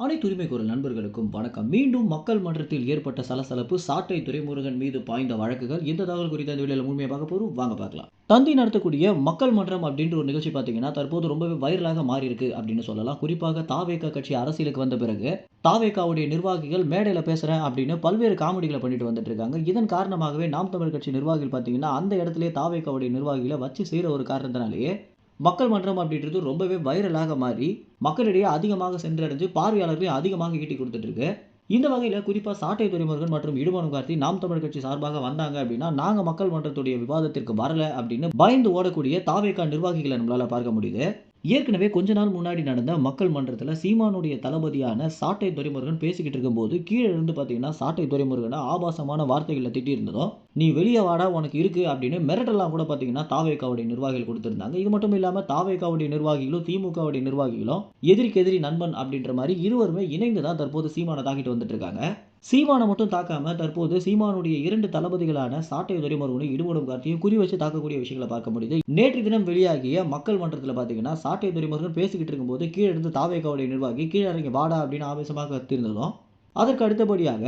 அனைத்து உரிமை குரல் நண்பர்களுக்கும் வணக்கம். மீண்டும் மக்கள் மன்றத்தில் ஏற்பட்ட சலசலப்பு சாட்டை துரைமுருகன் மீது பாய்ந்த வழக்குகள் இந்த தகவல் குறித்த இந்த வீடியோவில் முழுமையாக பார்க்க போகிறோம் வாங்க பார்க்கலாம். தந்தி நடத்தக்கூடிய மக்கள் மன்றம் அப்படின்ற ஒரு நிகழ்ச்சி பார்த்தீங்கன்னா தற்போது ரொம்பவே வைரலாக மாறி இருக்கு அப்படின்னு சொல்லலாம். குறிப்பாக தாவேக்கா கட்சி அரசியலுக்கு வந்த பிறகு தாவேக்காவுடைய நிர்வாகிகள் மேடையில் பேசுகிறேன் அப்படின்னு பல்வேறு காமெடிகளை பண்ணிட்டு வந்துட்டு இருக்காங்க. இதன் காரணமாகவே நாம் தமிழ் கட்சி நிர்வாகிகள் பார்த்தீங்கன்னா அந்த இடத்துல தாவேக்காவுடைய நிர்வாகிகளை வச்சு செய்கிற ஒரு காரணத்தினாலேயே மக்கள் மன்றம் அப்படின்றது ரொம்பவே வைரலாக மாறி மக்களிடையே அதிகமாக சென்றடைஞ்சு பார்வையாளர்களையும் அதிகமாக ஈட்டி கொடுத்துட்ருக்கு இந்த வகையில் குறிப்பாக சாட்டை துறைமுருகன் மற்றும் இடுமனம் கார்த்தி நாம் தமிழ் கட்சி சார்பாக வந்தாங்க அப்படின்னா நாங்கள் மக்கள் மன்றத்துடைய விவாதத்திற்கு வரல அப்படின்னு பயந்து ஓடக்கூடிய தாவேக்கா நிர்வாகிகளை நம்மளால் பார்க்க முடியுது. ஏற்கனவே கொஞ்ச நாள் முன்னாடி நடந்த மக்கள் மன்றத்தில் சீமானுடைய தளபதியான சாட்டை துரைமுருகன் பேசிக்கிட்டு இருக்கும்போது கீழே இருந்து பார்த்தீங்கன்னா சாட்டை துரைமுருகனை ஆபாசமான வார்த்தைகளை திட்டி இருந்ததும் நீ வெளியே வாடா உனக்கு இருக்கு அப்படின்னு மிரட்டலாம் கூட பார்த்தீங்கன்னா தாவேக்காவுடைய நிர்வாகிகள் கொடுத்துருந்தாங்க. இது மட்டும் இல்லாமல் தாவேக்காவுடைய நிர்வாகிகளும் திமுகவுடைய நிர்வாகிகளும் எதிரிக்கு எதிரி நண்பன் அப்படின்ற மாதிரி இருவருமே இணைந்து தான் தற்போது சீமானை தாக்கிட்டு வந்துட்டு இருக்காங்க. சீமானை மட்டும் தாக்காம தற்போது சீமானுடைய இரண்டு தளபதிகளான சாட்டை துரைமுருகனும் இடுபடும் கார்த்தியும் குறி வச்சு தாக்கக்கூடிய விஷயங்களை பார்க்க முடியுது. நேற்று தினம் வெளியாகிய மக்கள் மன்றத்தில் பார்த்தீங்கன்னா சாட்டை துரைமுருகன் பேசிக்கிட்டு இருக்கும்போது கீழே இருந்து தாவேகாவுடைய நிர்வாகி கீழே இறங்கி வாடா அப்படின்னு ஆவேசமாக கத்திருந்ததும் அதற்கு அடுத்தபடியாக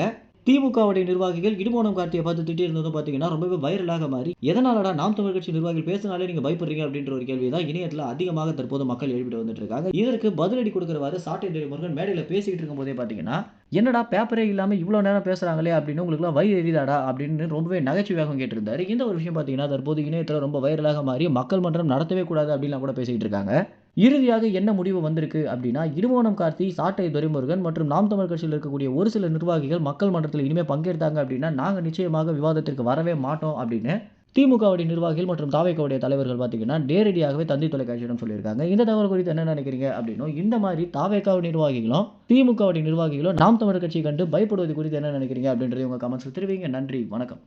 திமுகவுடைய நிர்வாகிகள் இடுமோனம் கார்த்தியை பார்த்து திட்டி இருந்ததும் பார்த்தீங்கன்னா ரொம்பவே வைரலாக மாறி எதனாலடா நாம் தமிழ் கட்சி நிர்வாகிகள் பேசினாலே நீங்க பயப்படுறீங்க? அப்படின்ற ஒரு கேள்வி தான் இணையத்தில் அதிகமாக தற்போது மக்கள் எழுப்பிட்டு வந்துட்டு இருக்காங்க. இதற்கு பதிலடி கொடுக்குறவாறு சாட்டை முருகன் மேடையில் பேசிக்கிட்டு இருக்கும் போதே பார்த்தீங்கன்னா என்னடா பேப்பரே இல்லாமல் இவ்வளோ நேரம் பேசுகிறாங்களே அப்படின்னு உங்களுக்குலாம் வயிறு எரிதாடா அப்படின்னு ரொம்பவே நகைச்சுவையாக கேட்டிருந்தாரு. இந்த ஒரு விஷயம் பார்த்தீங்கன்னா தற்போது இணையத்தில் ரொம்ப வைரலாக மாறி மக்கள் மன்றம் நடத்தவே கூடாது அப்படின்லாம் கூட பேசிக்கிட்டு இருக்காங்க. இறுதியாக என்ன முடிவு வந்திருக்கு அப்படின்னா இருமோனம் கார்த்தி சாட்டை துரைமுருகன் மற்றும் நாம் தமிழ் கட்சியில் இருக்கக்கூடிய ஒரு சில நிர்வாகிகள் மக்கள் மன்றத்தில் இனிமேல் பங்கேற்றாங்க அப்படின்னா நாங்கள் நிச்சயமாக விவாதத்திற்கு வரவே மாட்டோம் அப்படின்னு திமுகவுடைய நிர்வாகிகள் மற்றும் தாவேக்காவுடைய தலைவர்கள் பார்த்தீங்கன்னா நேரடியாகவே தந்தி தொலைக்காட்சியிடம் சொல்லியிருக்காங்க. இந்த தகவல் குறித்து என்ன நினைக்கிறீங்க அப்படின்னா இந்த மாதிரி தாவேக்காவுடைய நிர்வாகிகளும் திமுகவுடைய நிர்வாகிகளும் நாம் தமிழர் கட்சியை கண்டு பயப்படுவது குறித்து என்ன நினைக்கிறீங்க அப்படின்றத உங்கள் கமெண்ட்ஸ் தெரிவிங்க. நன்றி வணக்கம்.